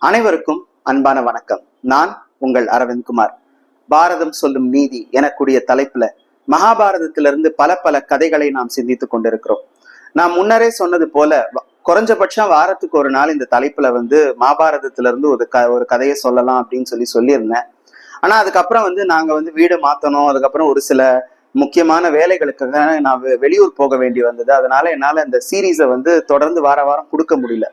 அனைவருக்கும் அன்பான வணக்கம். நான் உங்கள் அரவிந்த் குமார். பாரதம் சொல்லும் நீதி எனக்கூடிய தலைப்புல மகாபாரதத்திலிருந்து பல பல கதைகளை நாம் சிந்தித்துக் கொண்டிருக்கிறோம். நான் முன்னரே சொன்னது போல குறைஞ்சபட்சம் வாரத்துக்கு ஒரு நாள் இந்த தலைப்புல வந்து மகாபாரதத்திலிருந்து ஒரு க ஒரு கதையை சொல்லலாம் அப்படின்னு சொல்லி சொல்லியிருந்தேன். ஆனா அதுக்கப்புறம் வந்து நாங்க வந்து வீடு மாத்தணும் அதுக்கப்புறம் ஒரு சில முக்கியமான வேலைகளுக்காக நான் வெளியூர் போக வேண்டி வந்தது. அதனால என்னால இந்த சீரீஸை வந்து தொடர்ந்து வார வாரம் கொடுக்க முடியல.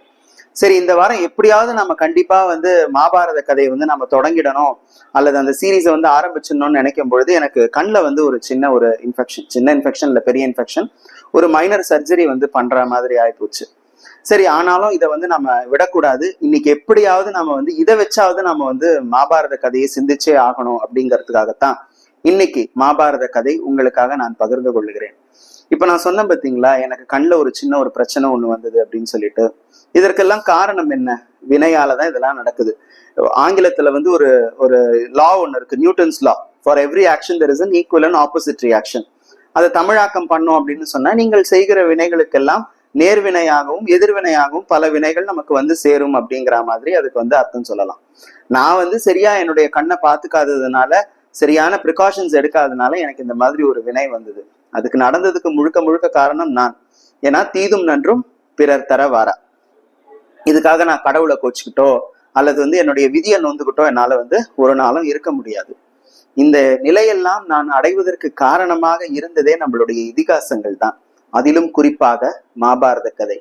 சரி இந்த வாரம் எப்படியாவது நம்ம கண்டிப்பா வந்து மகாபாரத கதையை வந்து நம்ம தொடங்கிடணும் அல்லது அந்த சீரீஸை வந்து ஆரம்பிச்சிடணும்னு நினைக்கும் பொழுது எனக்கு கண்ணில் வந்து ஒரு சின்ன ஒரு இன்ஃபெக்ஷன் சின்ன இன்ஃபெக்ஷன் இல்லை பெரிய இன்ஃபெக்ஷன் ஒரு மைனர் சர்ஜரி வந்து பண்ற மாதிரி ஆயிப்போச்சு. சரி ஆனாலும் இதை வந்து நம்ம விடக்கூடாது. இன்னைக்கு எப்படியாவது நம்ம வந்து இதை வச்சாவது நம்ம வந்து மகாபாரத கதையை சிந்திச்சே ஆகணும் அப்படிங்கிறதுக்காகத்தான் இன்னைக்கு மகாபாரத கதை உங்களுக்காக நான் பகிர்ந்து கொள்ளுகிறேன் இப்ப நான் சொன்னேன் பாத்தீங்களா எனக்கு கண்ணில் ஒரு சின்ன ஒரு பிரச்சனை ஒன்று வந்தது அப்படின்னு சொல்லிட்டு. இதற்கெல்லாம் காரணம் என்ன? வினையால தான் இதெல்லாம் நடக்குது. ஆங்கிலத்துல வந்து ஒரு ஒரு லா ஒன்று இருக்கு Newton's law for every action there is an equal and opposite reaction அதை தமிழாக்கம் பண்ணோம் அப்படின்னு சொன்னா நீங்கள் செய்கிற வினைகளுக்கெல்லாம் நேர்வினையாகவும் எதிர்வினையாகவும் பல வினைகள் நமக்கு வந்து சேரும் அப்படிங்கிற மாதிரி அதுக்கு வந்து அர்த்தம் சொல்லலாம். நான் வந்து சரியா என்னுடைய கண்ணை பார்த்துக்காததுனால சரியான ப்ரிகாஷன்ஸ் எடுக்காததுனால எனக்கு இந்த மாதிரி ஒரு வினை வந்தது. அதுக்கு நடந்ததுக்கு முழுக்க முழுக்க காரணம் நான். ஏன்னா தீதும் நன்றும் பிறர் தர வாரா. இதுக்காக நான் கடவுளை கோச்சிக்கிட்டோ அல்லது வந்து என்னுடைய விதியை நொந்துக்கிட்டோ என்னால வந்து ஒரு நாளும் இருக்க முடியாது. இந்த நிலையெல்லாம் நான் அடைவதற்கு காரணமாக இருந்ததே நம்மளுடைய இதிகாசங்கள் தான். அதிலும் குறிப்பாக மாபாரத கதை.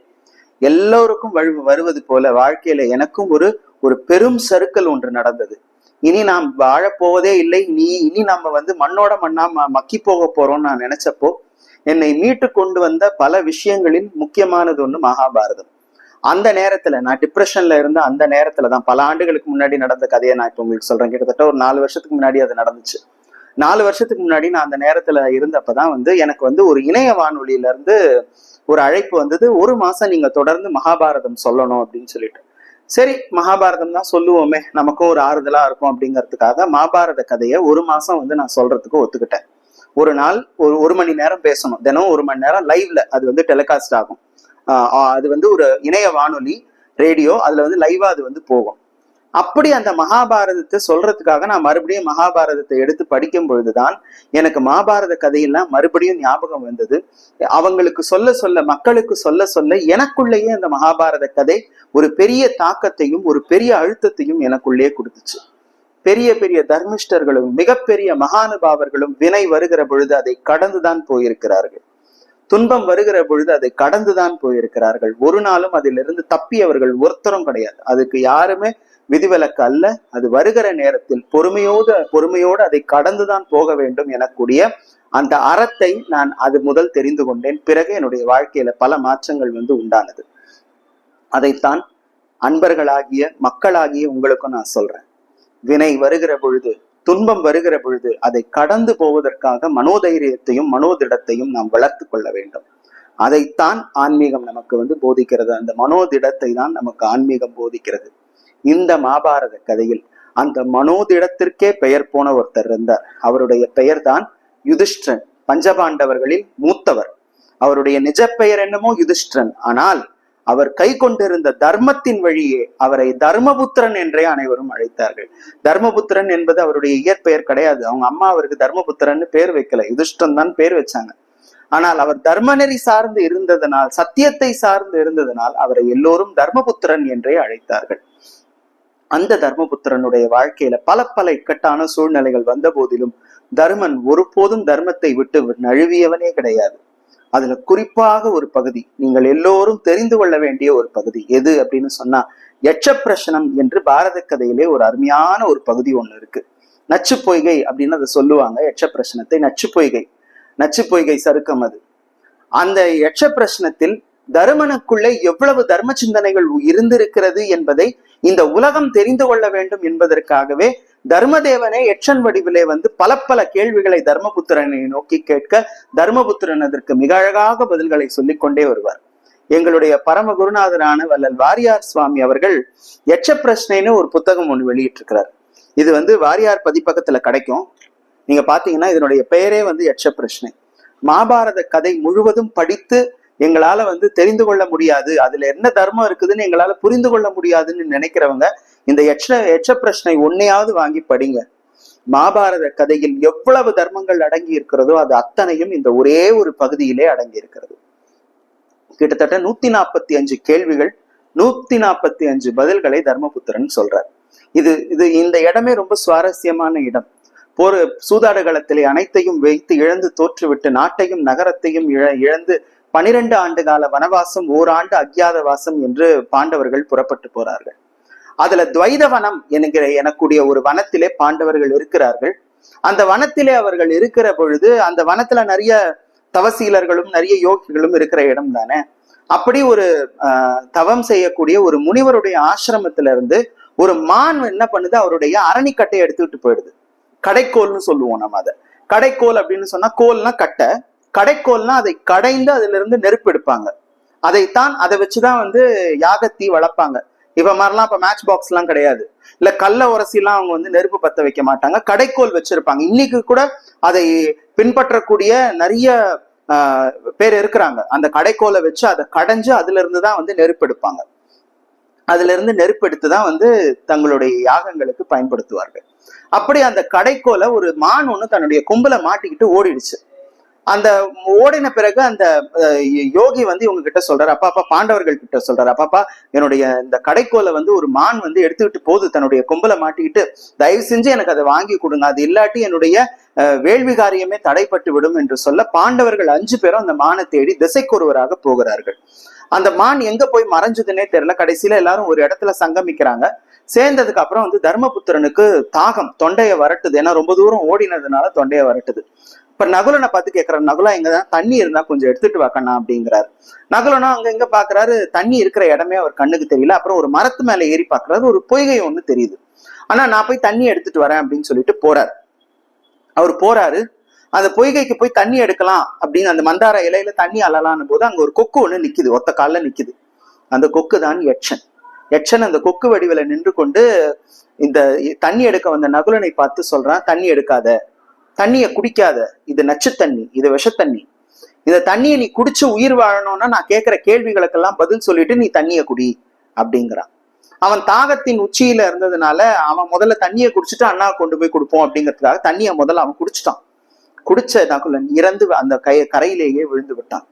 எல்லோருக்கும் வருவது போல வாழ்க்கையில எனக்கும் ஒரு ஒரு பெரும் சறுக்கல் ஒன்று நடந்தது. இனி நாம் வாழப்போவதே இல்லை. நீ இனி நம்ம வந்து மண்ணோட மண்ணா மக்கி போக போறோம்னு நான் நினைச்சப்போ என்னை மீட்டு கொண்டு வந்த பல விஷயங்களில் முக்கியமானது ஒன்று மகாபாரதம். அந்த நேரத்துல நான் டிப்ரெஷன்ல இருந்த அந்த நேரத்துல தான் பல ஆண்டுகளுக்கு முன்னாடி நடந்த கதையை நான் இப்போ உங்களுக்கு சொல்றேன். கிட்டத்தட்ட ஒரு நாலு வருஷத்துக்கு முன்னாடி அது நடந்துச்சு. நாலு வருஷத்துக்கு முன்னாடி நான் அந்த நேரத்துல இருந்தப்பதான் வந்து எனக்கு வந்து ஒரு இணைய வானொலியில இருந்து ஒரு அழைப்பு வந்தது. ஒரு மாசம் நீங்க தொடர்ந்து மகாபாரதம் சொல்லணும் அப்படின்னு சொல்லிட்டு. சரி மகாபாரதம் தான் சொல்லுவோமே நமக்கும் ஒரு ஆறுதலா இருக்கும் அப்படிங்கிறதுக்காக மகாபாரத கதையை ஒரு மாசம் வந்து நான் சொல்றதுக்கு ஒத்துக்கிட்டேன். ஒரு நாள் ஒரு ஒரு மணி நேரம் பேசணும். தினம் ஒரு மணி நேரம் லைவ்ல அது வந்து டெலிகாஸ்ட் ஆகும். அது வந்து ஒரு இணைய வானொலி ரேடியோ அதுல வந்து லைவா அது வந்து போகும். அப்படி அந்த மகாபாரதத்தை சொல்றதுக்காக நான் மறுபடியும் மகாபாரதத்தை எடுத்து படிக்கும் பொழுதுதான் எனக்கு மகாபாரத கதையெல்லாம் மறுபடியும் ஞாபகம் வந்தது. அவங்களுக்கு சொல்ல சொல்ல மக்களுக்கு சொல்ல சொல்ல எனக்குள்ளேயே அந்த மகாபாரத கதை ஒரு பெரிய தாக்கத்தையும் ஒரு பெரிய அழுத்தத்தையும் எனக்குள்ளே கொடுத்துச்சு. பெரிய பெரிய தர்மிஷ்டர்களும் மிகப்பெரிய மகானுபாவர்களும் வினை வருகிற பொழுது அதை கடந்துதான் போயிருக்கிறார்கள். துன்பம் வருகிற பொழுது அதை கடந்துதான் போயிருக்கிறார்கள். ஒரு நாளும் அதிலிருந்து தப்பியவர்கள் ஒருத்தரும் கிடையாது. அதுக்கு யாருமே விதிவிலக்கு அல்ல. அது வருகிற நேரத்தில் பொறுமையோடு பொறுமையோடு அதை கடந்துதான் போக வேண்டும் எனக்கூடிய அந்த அறத்தை நான் அது முதல் தெரிந்து கொண்டேன். பிறகு என்னுடைய வாழ்க்கையில பல மாற்றங்கள் வந்து உண்டானது. அதைத்தான் அன்பர்களாகிய மக்களாகிய உங்களுக்கும் நான் சொல்றேன். வினை வருகிற பொழுது துன்பம் வருகிற பொழுது அதை கடந்து போவதற்காக மனோதைரியத்தையும் மனோதிடத்தையும் நாம் வளர்த்து கொள்ள வேண்டும். அதைத்தான் ஆன்மீகம் நமக்கு வந்து போதிக்கிறது. அந்த மனோதிடத்தை தான் நமக்கு ஆன்மீகம் போதிக்கிறது. இந்த மாபாரத கதையில் அந்த மனோதிடத்திற்கே பெயர் போன ஒருத்தர் இருந்தார். அவருடைய பெயர் தான் யுதிஷ்டன் பஞ்சபாண்டவர்களில் மூத்தவர். அவருடைய நிஜ பெயர் என்னமோ யுதிஷ்டன் ஆனால் அவர் கை கொண்டிருந்த தர்மத்தின் வழியே அவரை தர்மபுத்திரன் என்றே அனைவரும் அழைத்தார்கள். தர்மபுத்திரன் என்பது அவருடைய இயற்பெயர் கிடையாது. அவங்க அம்மா அவருக்கு தர்மபுத்திரன்னு பேர் வைக்கல. யுதிஷ்டன் தான் பேர் வச்சாங்க. ஆனால் அவர் தர்மநெறி சார்ந்து இருந்ததனால் சத்தியத்தை சார்ந்து இருந்ததனால் அவரை எல்லோரும் தர்மபுத்திரன் என்றே அழைத்தார்கள். அந்த தர்மபுத்திரனுடைய வாழ்க்கையில பல பல இக்கட்டான சூழ்நிலைகள் வந்த போதிலும் தர்மன் ஒருபோதும் தர்மத்தை விட்டு நழுவியவனே கிடையாது. அதுல குறிப்பாக ஒரு பகுதி நீங்கள் எல்லோரும் தெரிந்து கொள்ள வேண்டிய ஒரு பகுதி. எது அப்படின்னு சொன்னா யட்சப்பிரசனம் என்று பாரத கதையிலே ஒரு அருமையான ஒரு பகுதி ஒண்ணு இருக்கு. நச்சு பொய்கை அப்படின்னு அதை சொல்லுவாங்க யட்சப்பிரசனத்தை நச்சு பொய்கை. நச்சு பொய்கை சருக்கம் அது. அந்த யட்சப்பிரசனத்தில் தருமனுக்குள்ளே எவ்வளவு தர்ம சிந்தனைகள் இருந்திருக்கிறது என்பதை இந்த உலகம் தெரிந்து கொள்ள வேண்டும் என்பதற்காகவே தர்மதேவனே எச்சன் வடிவிலே வந்து பல பல கேள்விகளை தர்மபுத்திரனை நோக்கி கேட்க தர்மபுத்திரன் அதற்கு மிக அழகாக பதில்களை சொல்லிக் கொண்டே வருவார். எங்களுடைய பரம குருநாதரான வல்லல் வாரியார் சுவாமி அவர்கள் எச்ச பிரச்சனைன்னு ஒரு புத்தகம் ஒன்று வெளியிட்டிருக்கிறார். இது வந்து வாரியார் பதிப்பகத்துல கிடைக்கும். நீங்க பாத்தீங்கன்னா இதனுடைய பெயரே வந்து எச்ச பிரச்சனை. மகாபாரத கதை முழுவதும் படித்து எங்களால வந்து தெரிந்து கொள்ள முடியாது. அதுல என்ன தர்மம் இருக்குதுன்னு எங்களால புரிந்து கொள்ள முடியாதுன்னு நினைக்கிறவங்க இந்த எச்ச எச்ச பிரச்சனை ஒன்னையாவது வாங்கி படிங்க. மகாபாரத கதையில் எவ்வளவு தர்மங்கள் அடங்கி இருக்கிறதோ அது அத்தனையும் இந்த ஒரே ஒரு பகுதியிலே அடங்கி இருக்கிறது. கிட்டத்தட்ட நூத்தி நாற்பத்தி அஞ்சு கேள்விகள் நூத்தி நாற்பத்தி அஞ்சு பதில்களை தர்மபுத்திரன் சொல்றார். இது இது இந்த இடமே ரொம்ப சுவாரஸ்யமான இடம். போர் சூதாடுகளத்திலே அனைத்தையும் வைத்து இழந்து தோற்றுவிட்டு நாட்டையும் நகரத்தையும் இழ இழந்து பனிரெண்டு ஆண்டு கால வனவாசம் ஓராண்டு அக்ஞாத வாசம் என்று பாண்டவர்கள் புறப்பட்டு போறார்கள். அதுல துவைத வனம் என்கிற எனக்கூடிய ஒரு வனத்திலே பாண்டவர்கள் இருக்கிறார்கள். அந்த வனத்திலே அவர்கள் இருக்கிற பொழுது அந்த வனத்துல நிறைய தவசீலர்களும் நிறைய யோகிகளும் இருக்கிற இடம் தானே? அப்படி ஒரு ஆஹ், தவம் செய்யக்கூடிய ஒரு முனிவருடைய ஆசிரமத்துல இருந்து ஒரு மான் என்ன பண்ணுது? அவருடைய அரணிக்கட்டை எடுத்துக்கிட்டு போயிடுது. கடைக்கோல்னு சொல்லுவோம் நம்ம அதை. கடைக்கோல் அப்படின்னு சொன்னா கோல்னா கட்டை. கடைக்கோல்னா அதை கடைந்து அதுல இருந்து நெருப்பு எடுப்பாங்க. அதைத்தான் அதை வச்சுதான் வந்து யாகத்தீ வளர்ப்பாங்க. இப்ப மாதிரிலாம் இப்ப மேட்ச் பாக்ஸ் எல்லாம் கிடையாது. இல்ல கல்ல உரசிலாம் அவங்க வந்து நெருப்பு பத்த வைக்க மாட்டாங்க. கடைக்கோல் வச்சிருப்பாங்க. இன்னைக்கு கூட அதை பின்பற்றக்கூடிய நிறைய ஆஹ், பேர் இருக்கிறாங்க. அந்த கடைக்கோலை வச்சு அதை கடைஞ்சு அதுல இருந்து தான் வந்து நெருப்பு எடுப்பாங்க. அதுல இருந்து நெருப்பு எடுத்து தான் வந்து தங்களுடைய யாகங்களுக்கு பயன்படுத்துவார்கள். அப்படி அந்த கடைக்கோலை ஒரு மான் ஒண்ணு தன்னுடைய கொம்புல மாட்டிக்கிட்டு ஓடிடுச்சு. அந்த ஓடின பிறகு அந்த அஹ், யோகி வந்து இவங்க கிட்ட சொல்றாரு அப்பா அப்பா பாண்டவர்கள் கிட்ட சொல்றாரு அப்பாப்பா என்னுடைய இந்த கடைக்கோலை வந்து ஒரு மான் வந்து எடுத்துக்கிட்டு போகுது தன்னுடைய கொம்புல மாட்டிக்கிட்டு தயவு செஞ்சு எனக்கு அதை வாங்கி கொடுங்க அது இல்லாட்டி என்னுடைய வேள்விகாரியமே வேள்வி காரியமே தடைப்பட்டு விடும் என்று சொல்ல பாண்டவர்கள் அஞ்சு பேரும் அந்த மானை தேடி திசைக்கொருவராக போகிறார்கள். அந்த மான் எங்க போய் மறைஞ்சதுன்னே தெரியல கடைசியில எல்லாரும் ஒரு இடத்துல சங்கமிக்கிறாங்க. சேர்ந்ததுக்கு அப்புறம் வந்து தர்மபுத்திரனுக்கு தாகம் தொண்டையை வரட்டுது. ஏன்னா ரொம்ப தூரம் ஓடினதுனால தொண்டையை வரட்டுது. இப்ப நகுலனை பார்த்து கேட்கிறாரு நகுலா எங்கதான் தண்ணி இருந்தா கொஞ்சம் எடுத்துட்டு வாக்கண்ணா அப்படிங்கிறாரு. நகுலனா அங்க எங்க பாக்குறாரு தண்ணி இருக்கிற இடமே அவர் கண்ணுக்கு தெரியல. அப்புறம் ஒரு மரத்து மேல ஏறி பாக்குறாரு. ஒரு பொய்கை ஒண்ணு தெரியுது. ஆனா நான் போய் தண்ணி எடுத்துட்டு வரேன் அப்படின்னு சொல்லிட்டு போறாரு. அவர் போறாரு. அந்த பொய்கைக்கு போய் தண்ணி எடுக்கலாம் அப்படின்னு அந்த மந்தார இலையில தண்ணி அழலான்னு போது அங்க ஒரு கொக்கு ஒண்ணு நிக்குது. ஒத்த கால்ல நிக்குது. அந்த கொக்கு தான் யட்சன். யட்சன் அந்த கொக்கு வடிவில நின்று கொண்டு இந்த தண்ணி எடுக்க வந்த நகுலனை பார்த்து சொல்றான் தண்ணி எடுக்காத. தண்ணிய குடிக்காத. இது நச்சு தண்ணி இது விஷத்தண்ணி. இந்த தண்ணியை நீ குடிச்சு உயிர் வாழணும்னா நான் கேட்கிற கேள்விகளுக்கெல்லாம் பதில் சொல்லிட்டு நீ தண்ணிய குடி அப்படிங்கிறான். அவன் தாகத்தின் உச்சியில இருந்ததுனால அவன் முதல்ல தண்ணியை குடிச்சிட்டு அண்ணா கொண்டு போய் கொடுப்போம் அப்படிங்கிறதுக்காக தண்ணியை முதல்ல அவன் குடிச்சிட்டான். குடிச்ச நகுலன் இறந்து அந்த கை கரையிலேயே விழுந்து விட்டான்.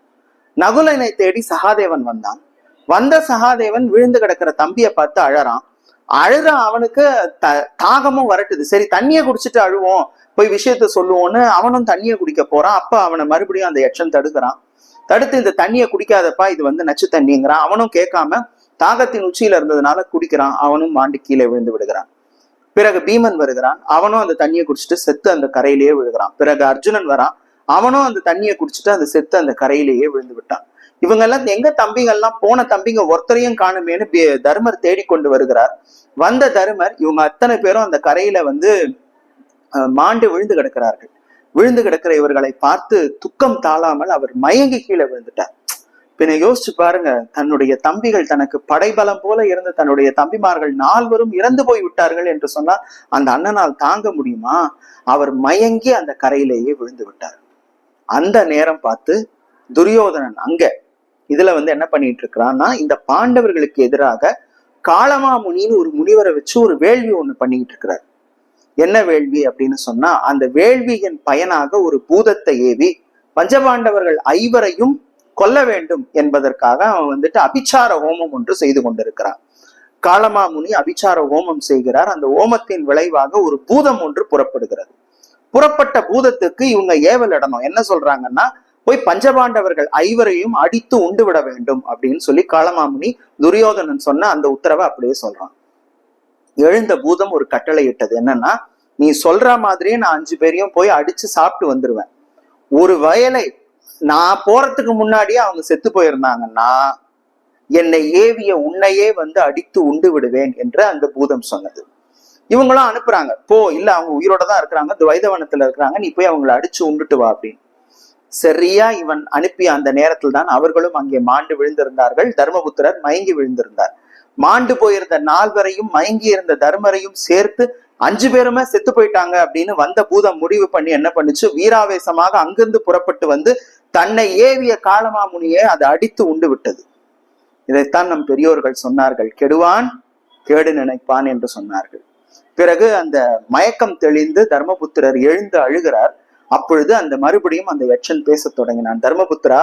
நகுலனை தேடி சகாதேவன் வந்தான். வந்த சகாதேவன் விழுந்து கிடக்கிற தம்பியை பார்த்து அழறான். அழுற அவனுக்கு த தாகமும் வரட்டுது. சரி தண்ணியை குடிச்சிட்டு அழுவோம். போய் விஷயத்த சொல்லுவோன்னு அவனும் தண்ணியை குடிக்க போறான். அப்ப அவனை மறுபடியும் அந்த யட்சன் தடுக்கிறான். தடுத்து இந்த தண்ணியை குடிக்காதப்பா இது வந்து நச்சு தண்ணிங்கிறான் அவனும் கேட்காம தாகத்தின் உச்சியில இருந்ததுனால குடிக்கிறான். அவனும் மாண்டு கீழே விழுந்து விடுகிறான். பிறகு பீமன் வருகிறான். அவனும் அந்த தண்ணியை குடிச்சிட்டு செத்து அந்த கரையிலேயே விழுகிறான். பிறகு அர்ஜுனன் வரான். அவனும் அந்த தண்ணியை குடிச்சிட்டு அந்த செத்து அந்த கரையிலேயே விழுந்து விட்டான். இவங்க எல்லாம் எங்க தம்பிங்கெல்லாம் போன தம்பிங்க ஒருத்தரையும் காணுமேனு தர்மர் தேடிக்கொண்டு வருகிறார். வந்த தருமர் இவங்க அத்தனை பேரும் அந்த கரையில வந்து மாண்டு விழுந்து கிடக்கிறார்கள். விழுந்து கிடக்கிற இவர்களை பார்த்து துக்கம் தாழாமல் அவர் மயங்கி கீழே விழுந்துட்டார். பின்ன யோசிச்சு பாருங்க தன்னுடைய தம்பிகள் தனக்கு படைபலம் போல இருந்த தன்னுடைய தம்பிமார்கள் நால்வரும் இறந்து போய் விட்டார்கள் என்று சொன்னால் அந்த அண்ணனால் தாங்க முடியுமா? அவர் மயங்கி அந்த கரையிலேயே விழுந்து விட்டார். அந்த நேரம் பார்த்து துரியோதனன் அங்க இதுல வந்து என்ன பண்ணிட்டு இருக்கிறான்னா இந்த பாண்டவர்களுக்கு எதிராக காளமாமுனின்னு ஒரு முனிவரை வச்சு ஒரு வேள்வி ஒண்ணு பண்ணிக்கிட்டு இருக்கிறார். என்ன வேள்வி அப்படின்னு சொன்னா அந்த வேள்வியின் பயனாக ஒரு பூதத்தை ஏவி பஞ்சபாண்டவர்கள் ஐவரையும் கொல்ல வேண்டும் என்பதற்காக அவன் வந்துட்டு அபிச்சார ஹோமம் ஒன்று செய்து கொண்டிருக்கிறான். காளமாமுனி அபிச்சார ஹோமம் செய்கிறார். அந்த ஹோமத்தின் விளைவாக ஒரு பூதம் ஒன்று புறப்படுகிறது. புறப்பட்ட பூதத்துக்கு இவங்க ஏவல் இடணும். என்ன சொல்றாங்கன்னா போய் பஞ்சபாண்டவர்கள் ஐவரையும் அடித்து உண்டு விட வேண்டும் அப்படின்னு சொல்லி காளமாமுனி துரியோதனன் சொன்ன அந்த உத்தரவை அப்படியே சொல்றான். எழுந்த பூதம் ஒரு கட்டளை இட்டது. என்னன்னா நீ சொல்ற மாதிரியே நான் அஞ்சு பேரையும் போய் அடிச்சு சாப்பிட்டு வந்துருவேன். ஒரு வயலை நான் போறதுக்கு முன்னாடியே அவங்க செத்து போயிருந்தாங்கன்னா என்னை ஏவிய உன்னையே வந்து அடித்து உண்டு விடுவேன் என்று அந்த பூதம் சொன்னது. இவங்களும் அனுப்புறாங்க. போ இல்ல அவங்க உயிரோட தான் இருக்கிறாங்க. துவைதவனத்துல இருக்கிறாங்க. நீ போய் அவங்கள அடிச்சு உண்டுட்டு வா அப்படின்னு. சரியா இவன் அனுப்பிய அந்த நேரத்தில் தான் அவர்களும் அங்கே மாண்டு விழுந்திருந்தார்கள். தர்மபுத்திரர் மயங்கி விழுந்திருந்தார். மாண்டு போயிருந்த நால்வரையும் மயங்கி இருந்த தர்மரையும் சேர்த்து அஞ்சு பேருமே செத்து போயிட்டாங்க அப்படின்னு வந்த பூதம் முடிவு பண்ணி என்ன பண்ணுச்சு? வீராவேசமாக அங்கிருந்து புறப்பட்டு வந்து தன்னை ஏவிய காலமாமுனியை அதை அடித்து உண்டு விட்டது. இதைத்தான் நம் பெரியோர்கள் சொன்னார்கள். கெடுவான் கேடு நினைப்பான் என்று சொன்னார்கள். பிறகு அந்த மயக்கம் தெளிந்து தர்மபுத்திரர் எழுந்து அழுகிறார். அப்பொழுது அந்த மறுபடியும் அந்த யட்சன் பேசத் தொடங்கினான். தர்மபுத்திரா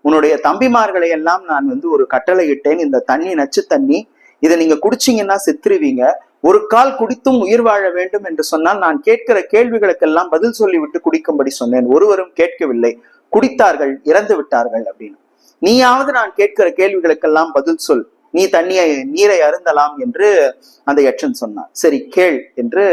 உன்னுடைய தம்பிமார்களை எல்லாம் நான் வந்து ஒரு கட்டளை இட்டேன் இந்த தண்ணி நச்சு தண்ணி. இதை நீங்க குடிச்சீங்கன்னா செத்துருவீங்க. ஒரு கால் குடித்தும் உயிர் வாழ வேண்டும் என்று சொன்னால் நான் கேட்கிற கேள்விகளுக்கெல்லாம் பதில் சொல்லிவிட்டு குடிக்கும்படி சொன்னேன். ஒருவரும் கேட்கவில்லை. குடித்தார்கள் இறந்து விட்டார்கள் அப்படின்னு. நீயாவது நான் கேட்கிற கேள்விகளுக்கெல்லாம் பதில் சொல். நீ தண்ணியை நீரை அருந்தலாம் என்று அந்த யட்சன் சொன்னான். சரி கேள் என்று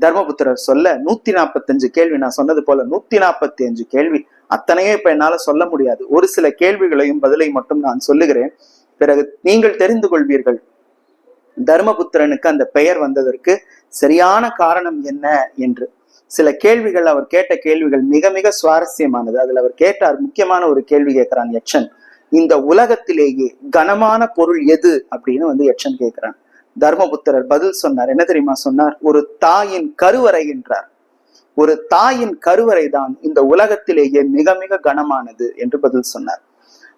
தர்மபுத்திரர் சொல்ல நூத்தி நாற்பத்தஞ்சு கேள்வி. நான் சொன்னது போல நூத்தி நாற்பத்தி அஞ்சு கேள்வி. அத்தனையே இப்ப என்னால சொல்ல முடியாது. ஒரு சில கேள்விகளையும் பதிலை மட்டும் நான் சொல்லுகிறேன். பிறகு நீங்கள் தெரிந்து கொள்வீர்கள். தர்மபுத்திரனுக்கு அந்த பெயர் வந்ததற்கு சரியான காரணம் என்ன என்று. சில கேள்விகள் அவர் கேட்ட கேள்விகள் மிக மிக சுவாரஸ்யமானது. அதுல அவர் கேட்டார் முக்கியமான ஒரு கேள்வி கேட்கிறான் யக்ஷன். இந்த உலகத்திலேயே கனமான பொருள் எது? அப்படின்னு வந்து யக்ஷன் கேட்கிறான். தர்மபுத்திரர் பதில் சொன்னார். என்ன தெரியுமா சொன்னார்? ஒரு தாயின் கருவறை என்றார். ஒரு தாயின் கருவறை தான் இந்த உலகத்திலேயே மிக மிக கனமானது என்று பதில் சொன்னார்.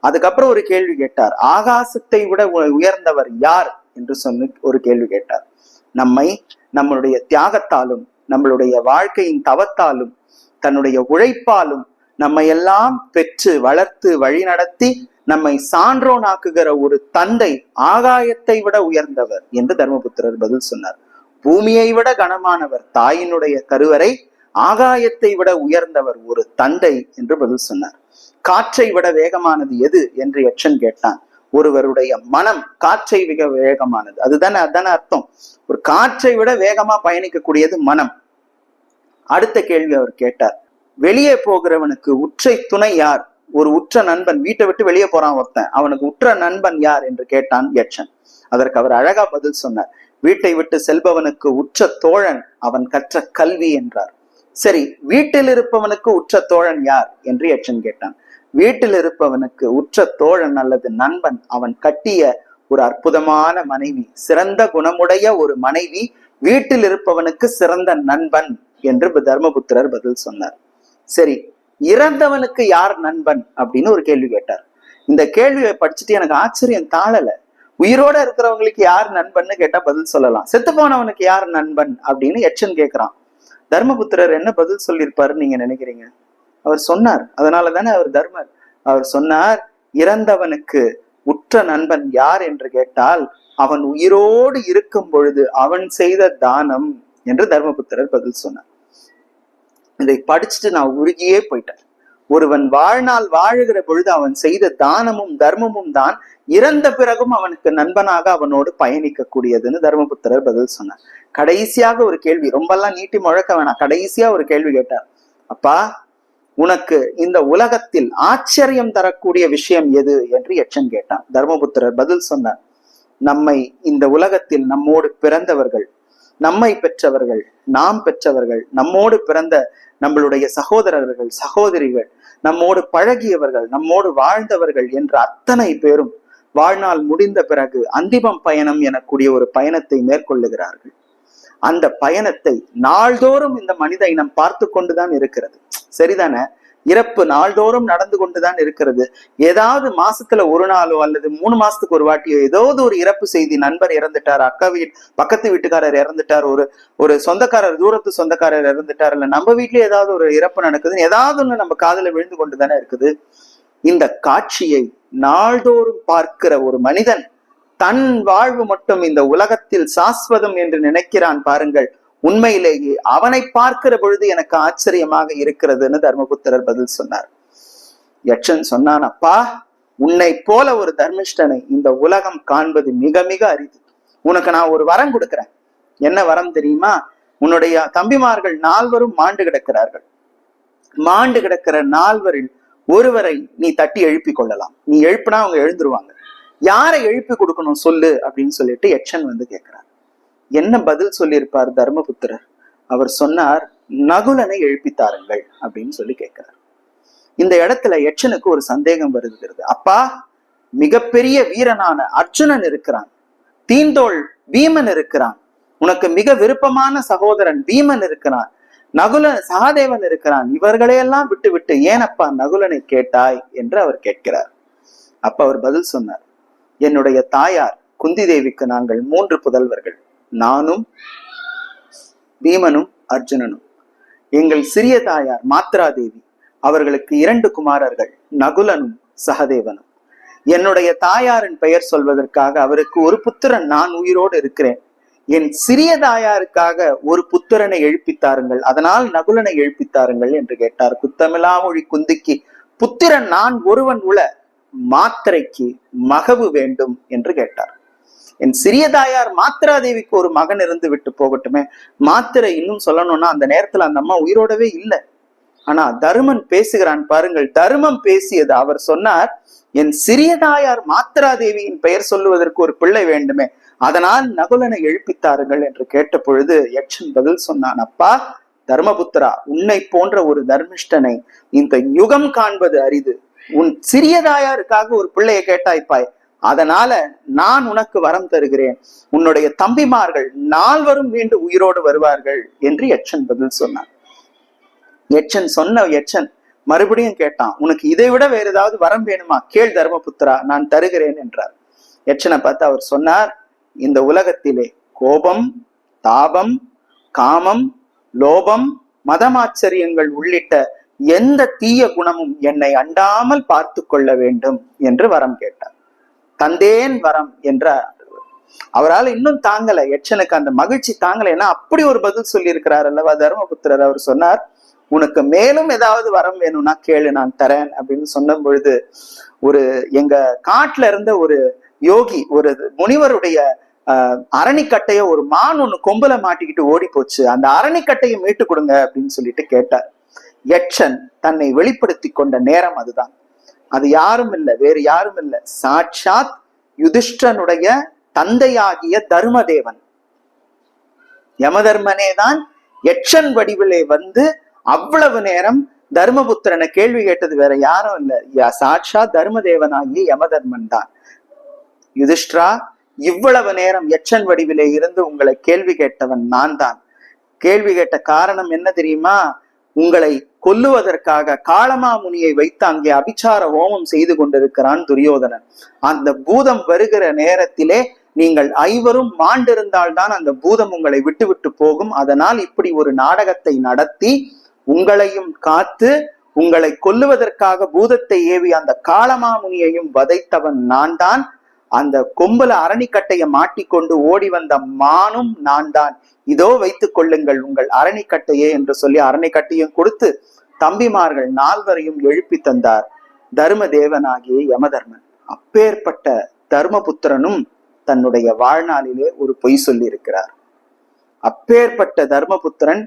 அதுக்கப்புறம் ஒரு கேள்வி கேட்டார். ஆகாசத்தை விட உ- உயர்ந்தவர் யார்? என்று சொல்லி ஒரு கேள்வி கேட்டார். நம்மை நம்மளுடைய தியாகத்தாலும் நம்மளுடைய வாழ்க்கையின் தவத்தாலும் தன்னுடைய உழைப்பாலும் நம்மை எல்லாம் பெற்று வளர்த்து வழிநடத்தி நம்மை சான்றோனாக்குகிற ஒரு தந்தை ஆகாயத்தை விட உயர்ந்தவர் என்று தர்மபுத்திரர் பதில் சொன்னார். பூமியை விட கனமானவர் தாயினுடைய கருவறை ஆகாயத்தை விட உயர்ந்தவர் ஒரு தந்தை என்று பதில் சொன்னார். காற்றை விட வேகமானது எது என்று யட்சன் கேட்டான். ஒருவருடைய மனம் காற்றை மிக வேகமானது. அதுதானே அதுதானே அர்த்தம். ஒரு காற்றை விட வேகமா பயணிக்கக்கூடியது மனம். அடுத்த கேள்வி அவர் கேட்டார். வெளியே போகிறவனுக்கு உற்றை துணை யார்? ஒரு உற்ற நண்பன் வீட்டை விட்டு வெளியே போறான் ஒருத்தன். அவனுக்கு உற்ற நண்பன் யார் என்று கேட்டான் யட்சன் அதற்கு அவர் அழகா பதில் சொன்னார். வீட்டை விட்டு செல்பவனுக்கு உற்ற தோழன் அவன் கற்ற கல்வி என்றார். சரி வீட்டில் இருப்பவனுக்கு உற்ற தோழன் யார்? என்று யட்சன் கேட்டான். வீட்டில் இருப்பவனுக்கு உற்ற தோழன் அல்லது நண்பன் அவன் கட்டிய ஒரு அற்புதமான மனைவி சிறந்த குணமுடைய ஒரு மனைவி வீட்டில் இருப்பவனுக்கு சிறந்த நண்பன் என்று தர்மபுத்திரர் பதில் சொன்னார். சரி இறந்தவனுக்கு யார் நண்பன் அப்படின்னு ஒரு கேள்வி கேட்டார். இந்த கேள்வியை படிச்சுட்டு எனக்கு ஆச்சரியம் தாழல. உயிரோட இருக்கிறவங்களுக்கு யார் நண்பன்னு கேட்டா பதில் சொல்லலாம். செத்து போனவனுக்கு யார் நண்பன் அப்படின்னு யட்சன் கேக்குறான். தர்மபுத்திரர் என்ன பதில் சொல்லியிருப்பாருன்னு நீங்க நினைக்கிறீங்க? அவர் சொன்னார். அதனால தானே அவர் தர்மர். அவர் சொன்னார் இறந்தவனுக்கு உற்ற நண்பன் யார் என்று கேட்டால் அவன் உயிரோடு இருக்கும் பொழுது அவன் செய்த தானம் என்று தர்மபுத்திரர் பதில் சொன்னார். இதை படிச்சுட்டு நான் உருகியே போயிட்டேன். ஒருவன் வாழ்நாள் வாழுகிற பொழுது அவன் செய்த தானமும் தர்மமும் தான் இறந்த பிறகும் அவனுக்கு நண்பனாக அவனோடு பயணிக்க கூடியதுன்னு தர்மபுத்திரர் பதில் சொன்னார். கடைசியாக ஒரு கேள்வி ரொம்பலாம் நீட்டி முழக்க வேணாம். கடைசியா ஒரு கேள்வி கேட்டார். அப்பா உனக்கு இந்த உலகத்தில் ஆச்சரியம் தரக்கூடிய விஷயம் எது என்று யட்சன் கேட்டான். தர்மபுத்திரர் பதில் சொன்னார் நம்மை இந்த உலகத்தில் நம்மோடு பிறந்தவர்கள் நம்மை பெற்றவர்கள் நாம் பெற்றவர்கள் நம்மோடு பிறந்த நம்மளுடைய சகோதரர்கள் சகோதரிகள் நம்மோடு பழகியவர்கள் நம்மோடு வாழ்ந்தவர்கள் என்ற அத்தனை பேரும் வாழ்நாள் முடிந்த பிறகு அந்திமம் பயணம் எனக்கூடிய ஒரு பயணத்தை மேற்கொள்ளுகிறார்கள். அந்த பயணத்தை நாள்தோறும் இந்த மனித இனம் பார்த்து கொண்டுதான் இருக்கிறது. சரிதானே? இறப்பு நாள்தோறும் நடந்து கொண்டுதான் இருக்கிறது. ஏதாவது மாசத்துல ஒரு நாளோ அல்லது மூணு மாசத்துக்கு ஒரு வாட்டியோ ஏதாவது ஒரு இறப்பு செய்தி நண்பர் இறந்துட்டார் அக்கா வீட் பக்கத்து வீட்டுக்காரர் இறந்துட்டார் ஒரு ஒரு சொந்தக்காரர் தூரத்து சொந்தக்காரர் இறந்துட்டார் இல்ல நம்ம வீட்லயே ஏதாவது ஒரு இறப்பு நடக்குது ஏதாவது ஒண்ணு நம்ம காதுல விழுந்து கொண்டுதானே இருக்குது. இந்த காட்சியை நாள்தோறும் பார்க்கிற ஒரு மனிதன் தன் வாழ்வு மட்டும் இந்த உலகத்தில் சாஸ்வதம் என்று நினைக்கிறான் பாருங்கள். உண்மையிலேயே அவனை பார்க்கிற பொழுது எனக்கு ஆச்சரியமாக இருக்கிறதுன்னு தர்மபுத்திரர் பதில் சொன்னார். யட்சன் சொன்னான் அப்பா உன்னை போல ஒரு தர்மிஷ்டனை இந்த உலகம் காண்பது மிக மிக அரிது. உனக்கு நான் ஒரு வரம் கொடுக்கிறேன். என்ன வரம் தெரியுமா? உன்னுடைய தம்பிமார்கள் நால்வரும் மாண்டு கிடக்கிறார்கள். மாண்டு கிடக்கிற நால்வரில் ஒருவரை நீ தட்டி எழுப்பி கொள்ளலாம். நீ எழுப்பினா அவங்க எழுந்துருவாங்க. யாரை எழுப்பி கொடுக்கணும் சொல்லு? அப்படின்னு சொல்லிட்டு யட்சன் வந்து கேட்கிறார். என்ன பதில் சொல்லியிருப்பார் தர்மபுத்திரர்? அவர் சொன்னார் நகுலனை எழுப்பித்தாருங்கள் அப்படின்னு சொல்லி கேட்கிறார். இந்த இடத்துல யட்சனுக்கு ஒரு சந்தேகம் வருகிறது. அப்பா மிகப்பெரிய வீரனான அர்ஜுனன் இருக்கிறான். தீந்தோள் பீமன் இருக்கிறான். உனக்கு மிக விருப்பமான சகோதரன் பீமன் இருக்கிறான். நகுலன் சகாதேவன் இருக்கிறான். இவர்களையெல்லாம் விட்டு விட்டு ஏனப்பா நகுலனை கேட்டாய் என்று அவர் கேட்கிறார். அப்ப அவர் பதில் சொன்னார் என்னுடைய தாயார் குந்தி தேவிக்கு நாங்கள் மூன்று புதல்வர்கள். நானும் பீமனும் அர்ஜுனனும். எங்கள் சிறிய தாயார் மாத்ரா தேவி அவர்களுக்கு இரண்டு குமாரர்கள் நகுலனும் சகதேவனும். என்னுடைய தாயாரின் பெயர் சொல்வதற்காக அவருக்கு ஒரு புத்திரன் நான் உயிரோடு இருக்கிறேன். என் சிறிய தாயாருக்காக ஒரு புத்திரனை எழுப்பித்தாருங்கள் அதனால் நகுலனை எழுப்பித்தாருங்கள் என்று கேட்டார். குத்தமிழாமொழி குந்திக்கு புத்திரன் நான் ஒருவன் உள மாத்திரைக்கு மகவு வேண்டும் என்று கேட்டார். என் சிறிய தாயார் மாத்திரா தேவிக்கு ஒரு மகன் இருந்து விட்டு போகட்டுமே? மாத்திரை இன்னும் சொல்லணும்னா அந்த நேரத்துல அந்த அம்மா உயிரோடவே இல்லை. ஆனா தருமன் பேசுகிறான் பாருங்கள் தருமம் பேசியது அவர் சொன்னார் என் சிறிய தாயார் மாத்திரா தேவியின் பெயர் சொல்லுவதற்கு ஒரு பிள்ளை வேண்டுமே அதனால் நகுலனை எழுப்பித்தாருங்கள் என்று கேட்ட பொழுது யக்ஷன் பதில் சொன்னான் அப்பா தர்மபுத்திரா உன்னை போன்ற ஒரு தர்மிஷ்டனை இந்த யுகம் காண்பது அரிது. உன் சிறியதாயாருக்காக ஒரு பிள்ளையை கேட்டாய்ப்பாய் அதனால நான் உனக்கு வரம் தருகிறேன். உன்னுடைய தம்பிமார்கள் நால்வரும் மீண்டும் உயிரோடு வருவார்கள் என்று எச்சன் பதில் சொன்னான். யட்சன் சொன்ன யட்சன் மறுபடியும் கேட்டான் உனக்கு இதை விட வேற ஏதாவது வரம் வேணுமா? கேள் தர்மபுத்திரா நான் தருகிறேன் என்றார். யட்சனை பார்த்து அவர் சொன்னார் இந்த உலகத்திலே கோபம் தாபம் காமம் லோபம் மதமாச்சரியங்கள் உள்ளிட்ட எந்த தீய குணமும் என்னை அண்டாமல் பார்த்து கொள்ள வேண்டும் என்று வரம் கேட்டார். தந்தேன் வரம் என்றார் அவரால் இன்னும் தாங்கல. யட்சனுக்கு அந்த மகிழ்ச்சி தாங்கல ஏன்னா அப்படி ஒரு பதில் சொல்லி இருக்கிறார் அல்லவா தர்மபுத்திரர். அவர் சொன்னார் உனக்கு மேலும் ஏதாவது வரம் வேணும்னா கேளு நான் தரேன் அப்படின்னு சொன்ன பொழுது ஒரு எங்க காட்டுல இருந்த ஒரு யோகி ஒரு முனிவருடைய ஆஹ் அரணிக்கட்டைய ஒரு மான் ஒண்ணு கொம்புல மாட்டிக்கிட்டு ஓடி போச்சு அந்த அரணிக்கட்டையை மீட்டு கொடுங்க அப்படின்னு சொல்லிட்டு கேட்டார். யட்சன் தன்னை வெளிப்படுத்தி கொண்ட நேரம் அதுதான். அது யாரும் இல்லை வேறு யாரும் இல்லை. சாட்சாத் யுதிஷ்டனுடைய தந்தையாகிய தர்மதேவன். யமதர்மனே தான் யட்சன் வடிவிலே வந்து அவ்வளவு நேரம் தர்மபுத்திரனை கேள்வி கேட்டது வேற யாரும் இல்ல. சாட்சா தர்மதேவனாகிய யமதர்மன் தான். யுதிஷ்டரா இவ்வளவு நேரம் யட்சன் வடிவிலே இருந்து உங்களை கேள்வி கேட்டவன் நான் தான். கேள்வி கேட்ட காரணம் என்ன தெரியுமா? உங்களை கொல்லுவதற்காக காளமாமுனியை வைத்து அங்கே அபிச்சார ஹோமம் செய்து கொண்டிருக்கிறான் துரியோதனன். அந்த பூதம் வருகிற நேரத்திலே நீங்கள் ஐவரும் மாண்டிருந்தால்தான் அந்த பூதம் உங்களை விட்டு போகும். அதனால் இப்படி ஒரு நாடகத்தை நடத்தி உங்களையும் காத்து உங்களை கொல்லுவதற்காக பூதத்தை ஏவி அந்த காளமாமுனியையும் வதைத்தவன் நான் தான் அந்த கொம்புல அரணிக்கட்டையை மாட்டிக்கொண்டு ஓடி வந்த மானும் நான் தான் இதோ வைத்துக் கொள்ளுங்கள் உங்கள் அரணிக்கட்டையே என்று சொல்லி அரணிக்கட்டையும் கொடுத்து தம்பிமார்கள் நால்வரையும் எழுப்பி தந்தார். தர்ம தேவனாகிய யமதர்மன். அப்பேற்பட்ட தர்மபுத்திரனும் தன்னுடைய வாழ்நாளிலே ஒரு பொய் சொல்லி இருக்கிறார் அப்பேற்பட்ட தர்மபுத்திரன்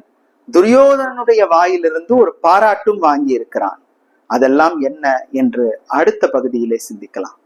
துரியோதனனுடைய வாயிலிருந்து ஒரு பாராட்டும் வாங்கி இருக்கிறான் அதெல்லாம் என்ன என்று அடுத்த பகுதியிலே சிந்திக்கலாம்.